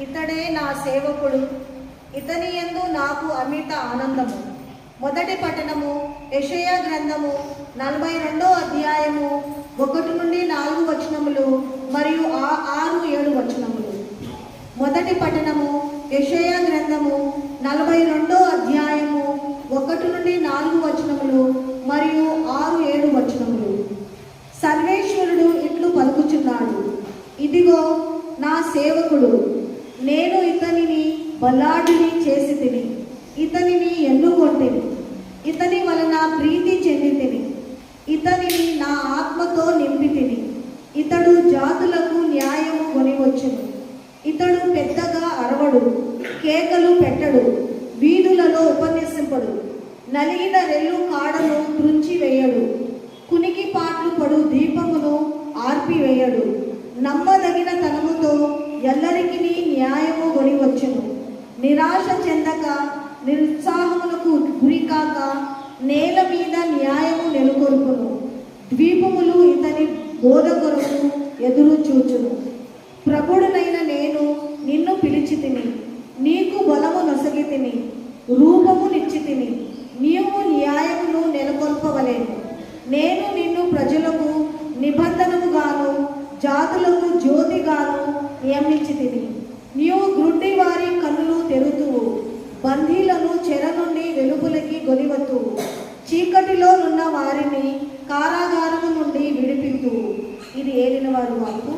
ఇతడే నా సేవకుడు. ఇతని ఎందు నాకు అమిత ఆనందము. మొదటి పట్టణము యెషయా గ్రంథము నలభై రెండో అధ్యాయము ఒకటి నుండి నాలుగు వచనములు మరియు ఆ ఆరు ఏడు వచనములు. మొదటి పట్టణము యెషయా గ్రంథము నలభై రెండో అధ్యాయము ఒకటి నుండి నాలుగు వచనములు మరియు ఆరు ఏడు వచనములు. సర్వేశ్వరుడు ఇట్లు పలుకుచున్నాడు. ఇదిగో నా సేవకుడు. నేను ఇతనిని బలాఢ్యుని చేసి తిని ఇతనిని ఎన్నుకొంటిని ఇతని వలన ప్రీతి చెంది తిని ఇతనిని నా ఆత్మతో నింపి తిని ఇతడు జాతులకు న్యాయము కొనివచ్చును ఇతడు పెద్దగా అరవడు కేకలు పెట్టడు వీధులలో ఉపన్యసింపడు నలిగిన రెల్లు కాడను త్రుంచి వేయడు కునికి పాట్లు పడు దీపమును ఆర్పివేయడు నమ్మదగిన తన ఎల్లరికి న్యాయము గొనివచ్చును నిరాశ చెందక నిరుత్సాహములకు గురికాక నేల మీద న్యాయము నెలకొల్పును. ద్వీపములు ఇతని బోధ కొరకు ఎదురు చూచును. ప్రభుడునైన నేను నిన్ను పిలిచి తిని నీకు బలము నొసగి తిని రూపము నిచ్చి తిని నీవు న్యాయమును నెలకొల్పవలేను. నేను నిన్ను ప్రజలకు నిబంధనముగాను జాతులకు జ్యోతి నియమించి తిని నీవు గ్రుడ్డి వారి కన్నులు తెరుతువు బందీలను చెర నుండి వెలుగులకి గొలివతువు చీకటిలో ఉన్న వారిని కారాగారము నుండి విడిపింతు. ఇది ఏలిన వారు వాకు